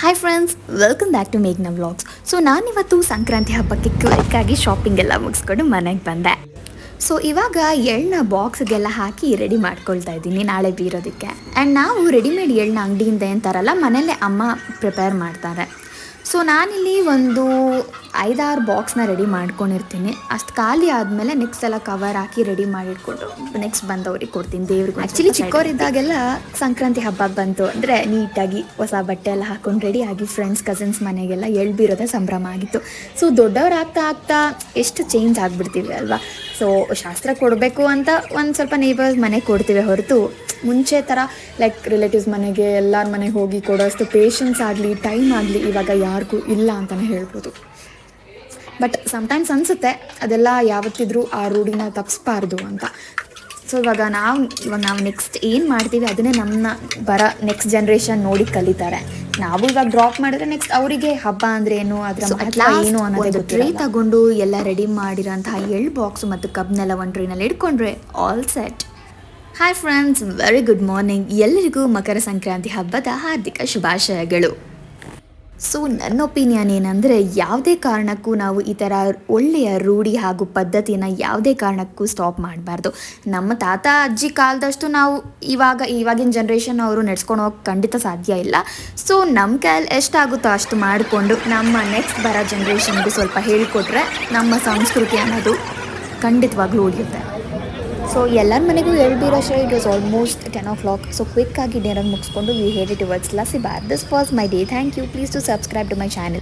Hi friends welcome back to ಮೇಘ್ನ vlogs so ನಾನಿವತ್ತು ಸಂಕ್ರಾಂತಿ ಹಬ್ಬಕ್ಕೆ ಕ್ವಿಕ್ಕಾಗಿ shopping ಎಲ್ಲ ಮುಗಿಸ್ಕೊಂಡು ಮನೆಗೆ ಬಂದೆ. ಸೊ ಇವಾಗ ಎಳ್ಳನ್ನ ಬಾಕ್ಸ್ಗೆಲ್ಲ ಹಾಕಿ ರೆಡಿ ಮಾಡ್ಕೊಳ್ತಾ ಇದ್ದೀನಿ ನಾಳೆ ಬೀರೋದಕ್ಕೆ. ಆ್ಯಂಡ್ ನಾವು ರೆಡಿಮೇಡ್ ಎಳ್ಳನ್ನ ಅಂಗಡಿಯಿಂದ ಏನು ತರಲ್ಲ ಮನೆಯಲ್ಲೇ ಅಮ್ಮ ಪ್ರಿಪೇರ್ ಮಾಡ್ತಾರೆ. ಸೊ ನಾನಿಲ್ಲಿ ಒಂದು ಐದಾರು ಬಾಕ್ಸ್ನ ರೆಡಿ ಮಾಡ್ಕೊಂಡಿರ್ತೀನಿ. ಅಷ್ಟು ಖಾಲಿ ಆದಮೇಲೆ ನೆಕ್ಸ್ಟ್ ಎಲ್ಲ ಕವರ್ ಹಾಕಿ ರೆಡಿ ಮಾಡಿಟ್ಕೊಂಡು ನೆಕ್ಸ್ಟ್ ಬಂದವ್ರಿಗೆ ಕೊಡ್ತೀನಿ ದೇವ್ರಿಗೆ ಆ್ಯಕ್ಚುಲಿ ಚಿಕ್ಕವರಿದ್ದಾಗೆಲ್ಲ ಸಂಕ್ರಾಂತಿ ಹಬ್ಬ ಬಂತು. ಅಂದರೆ ನೀಟಾಗಿ ಹೊಸ ಬಟ್ಟೆ ಎಲ್ಲ ಹಾಕೊಂಡು ರೆಡಿ ಆಗಿ ಫ್ರೆಂಡ್ಸ್ ಕಸಿನ್ಸ್ ಮನೆಗೆಲ್ಲ ಎಳ್ಬಿರೋದೇ ಸಂಭ್ರಮ ಆಗಿತ್ತು. ಸೊ ದೊಡ್ಡವ್ರು ಆಗ್ತಾ ಆಗ್ತಾ ಎಷ್ಟು ಚೇಂಜ್ ಆಗಿಬಿಡ್ತೀವಿ ಅಲ್ವಾ? ಸೊ ಶಾಸ್ತ್ರ ಕೊಡಬೇಕು ಅಂತ ಒಂದು ಸ್ವಲ್ಪ ನೇಬರ್ಸ್ ಮನೆಗೆ ಕೊಡ್ತೀವಿ ಹೊರತು. ಮುಂಚೆ ಥರ ಲೈಕ್ ರಿಲೇಟಿವ್ಸ್ ಮನೆಗೆ ಎಲ್ಲರ ಮನೆಗೆ ಹೋಗಿ ಕೊಡೋಷ್ಟು ಪೇಷನ್ಸ್ ಆಗಲಿ ಟೈಮ್ ಆಗಲಿ ಇವಾಗ ಯಾರಿಗೂ ಇಲ್ಲ ಅಂತಲೇ ಹೇಳ್ಬೋದು. ಬಟ್ ಸಮ್ಟೈಮ್ಸ್ ಅನಿಸುತ್ತೆ ಅದೆಲ್ಲ ಯಾವತ್ತಿದ್ರೂ ಆ ರೂಢಿನ ತಪ್ಪಿಸ್ಬಾರ್ದು ಅಂತ. ಸೊ ಇವಾಗ ನಾವು ಇವಾಗ ನಾವು ನೆಕ್ಸ್ಟ್ ಏನು ಮಾಡ್ತೀವಿ ಅದನ್ನೇ ನಮ್ಮನ್ನ ಬರ ನೆಕ್ಸ್ಟ್ ಜನ್ರೇಷನ್ ನೋಡಿ ಕಲಿತಾರೆ. ನಾವು ಇವಾಗ ಡ್ರಾಪ್ ಮಾಡಿದ್ರೆ ನೆಕ್ಸ್ಟ್ ಅವರಿಗೆ ಹಬ್ಬ ಅಂದ್ರೆ ಏನು ಅದರ ಏನು ಅನ್ನೋದು ಟ್ರೇ ತಗೊಂಡು ಎಲ್ಲ ರೆಡಿ ಮಾಡಿರೋಂತಹ ಎಳ್ ಬಾಕ್ಸ್ ಮತ್ತು ಕಬ್ನೆಲ್ಲ ಒಂದು ಟ್ರೈನಲ್ಲಿ ಇಟ್ಕೊಂಡ್ರೆ all set hi friends very good morning ಎಲ್ಲರಿಗೂ ಮಕರ ಸಂಕ್ರಾಂತಿ ಹಬ್ಬದ ಹಾರ್ದಿಕ ಶುಭಾಶಯಗಳು. ಸೊ ನನ್ನ ಒಪಿನಿಯನ್ ಏನಂದರೆ, ಯಾವುದೇ ಕಾರಣಕ್ಕೂ ನಾವು ಈ ಥರ ಒಳ್ಳೆಯ, ರೂಢಿ ಹಾಗೂ ಪದ್ಧತಿನ ಯಾವುದೇ ಕಾರಣಕ್ಕೂ ಸ್ಟಾಪ್ ಮಾಡಬಾರ್ದು. ನಮ್ಮ ತಾತ, ಅಜ್ಜಿ ಕಾಲದಷ್ಟು ನಾವು ಇವಾಗ, ಇವಾಗಿನ ಜನ್ರೇಷನ್ ಅವರು ನಡ್ಸ್ಕೊಂಡು ಹೋಗಕ್ಕೆ ಖಂಡಿತ ಸಾಧ್ಯ ಇಲ್ಲ. ಸೊ ನಮ್ಮ ಕೈಯಲ್ಲಿ ಎಷ್ಟಾಗುತ್ತೋ ಅಷ್ಟು ಮಾಡಿಕೊಂಡು ನಮ್ಮ ನೆಕ್ಸ್ಟ್ ಬರೋ ಜನ್ರೇಷನ್ಗೆ ಸ್ವಲ್ಪ ಹೇಳಿಕೊಟ್ರೆ ನಮ್ಮ ಸಂಸ್ಕೃತಿ ಅನ್ನೋದು ಖಂಡಿತವಾಗ್ಲೂ ಉಳಿಯುತ್ತೆ. ಸೊ ಎಲ್ಲರ ಮನೆಗೂ ಹೇಳ್ಬಿರೋಷ್ಟೇ it was almost ten o'clock so quick ಆಗಿ ಡಿನ್ನರ್ ಮುಗಿಸ್ಕೊಂಡು we had it words lazy bar this was my day thank you please to subscribe to my channel